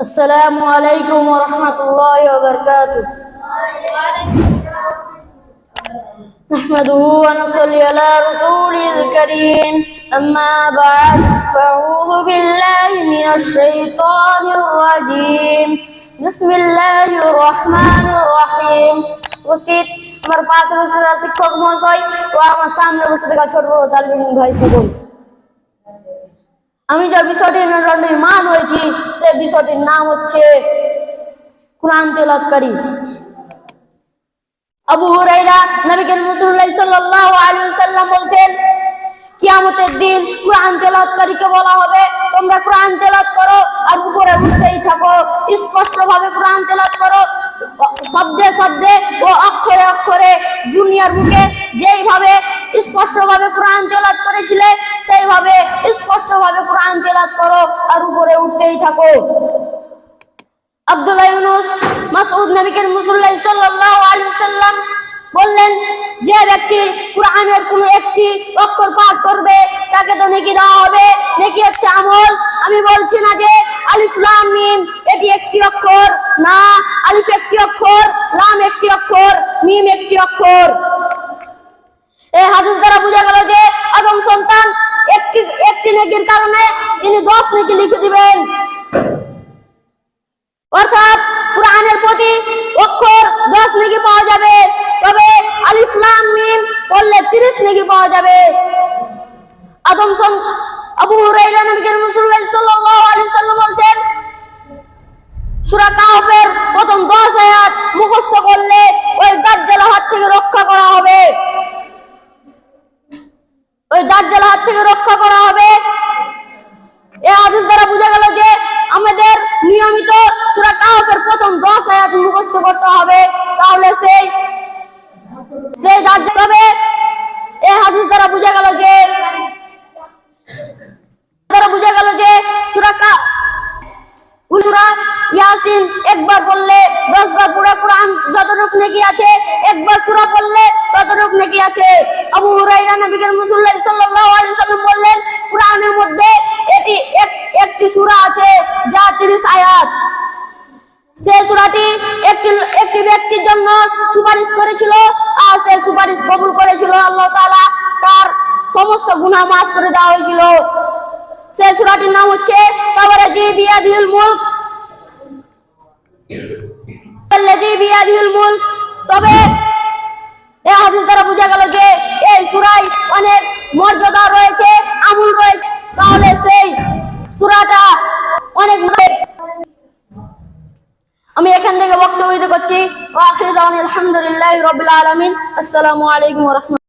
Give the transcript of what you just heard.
السلام عليكم ورحمة الله وبركاته نحمده ونصلي على رسوله الكريم أما بعد فأعوذ بالله من الشيطان الرجيم بسم الله الرحمن الرحيم উপস্থিত আমার পাশে বসে থাকা শিক্ষক মহাশয় ও আমার সামনে বসে থাকা ছোট বড় তালবিন ভাই সকল আমি যে বিষয়টি মেরুদণ্ডে মান হয়েছি সে বিষয়টির নাম হচ্ছে কোরআন তেলাৎকারী আবু হুরাইরা নবী করিম রাসূলুল্লাহ সাল্লাল্লাহু আলাইহি সাল্লাম বলছেন, কিয়ামতের দিন কোরআন তেলাওয়াতকারীকে বলা হবে, তোমরা কোরআন তেলাওয়াত করো আর উপরে উঠতেই থাকো স্পষ্ট ভাবে কোরআন তেলাওয়াত করো শব্দে শব্দে ও অক্ষরে অক্ষরে দুনিয়ার বুকে যেইভাবে স্পষ্ট ভাবে কোরআন তেলাওয়াত করেছিলে, সেইভাবে স্পষ্ট ভাবে কোরআন তেলাওয়াত করো আর উপরে উঠতেই থাকো। আব্দুল্লাহ ইউনুস মাসউদ নবী করিম রাসূলুল্লাহ সাল্লাল্লাহু আলাইহি সাল্লাম বললেন, যে ব্যক্তি কোরআনের কোন একটি অক্ষর পাঠ করবে, তাকে তো নেকি দেওয়া হবে, নেকি হচ্ছে আমল। আমি বলছি না যে আলিফ, লাম, মিম, এটি একটি অক্ষর। না, আলিফ একটি অক্ষর, লাম একটি অক্ষর, মিম একটি অক্ষর। এই হাদিস দ্বারা বোঝা গেল যে আদম সন্তান একটি একটি নেকির কারণে তিনি দশ নেকি লিখে দিবেন। অর্থাৎ কোরআনের প্রতি অক্ষর দশ নেকি পাওয়া যাবে। রক্ষা করা হবে। এই হাদিস দ্বারা বোঝা গেল যে আমাদের নিয়মিত সূরা কাহফের প্রথম 10 আয়াত মুখস্থ করতে হবে। তাহলে সেই সেই দাজ্জাল হবে এই হাদিস দ্বারা বোঝা গেল যে, দ্বারা বোঝা গেল যে সূরা কা ইয়াসিন একবার পড়লে 10 বার পুরো কোরআন আছে, একবার সূরা পড়লে ততটুকু নেকি আছে। আবু হুরায়রা নবী করিম সাল্লাল্লাহু সাল্লাম বললেন, কোরআনের মধ্যে এটি এক- একটি সূরা আছে, যা 30 আয়াত। সে সূরাটি একটি একটি ব্যক্তির জন্য সুপারিশ করেছিল আর সে সুপারিশ কবুল করেছিল। আল্লাহ তাআলা তার সমস্ত গুনাহ মাফ করে দেওয়া হয়েছিল। সে সূরাটির নাম হচ্ছে তাবারাজি বিয়াদিল মুলক। আল্লাজি বিয়াদিল মুলক। তবে এই হাদিস দ্বারা বোঝা গেল যে এই সূরায় থেকে বক্তব্য দিতে করছি ওয়া আখিরু দাওয়ানা আলহামদুলিল্লাহি রাব্বিল আলামিন আসসালামু আলাইকুম ওয়া রাহমাতুল্লাহ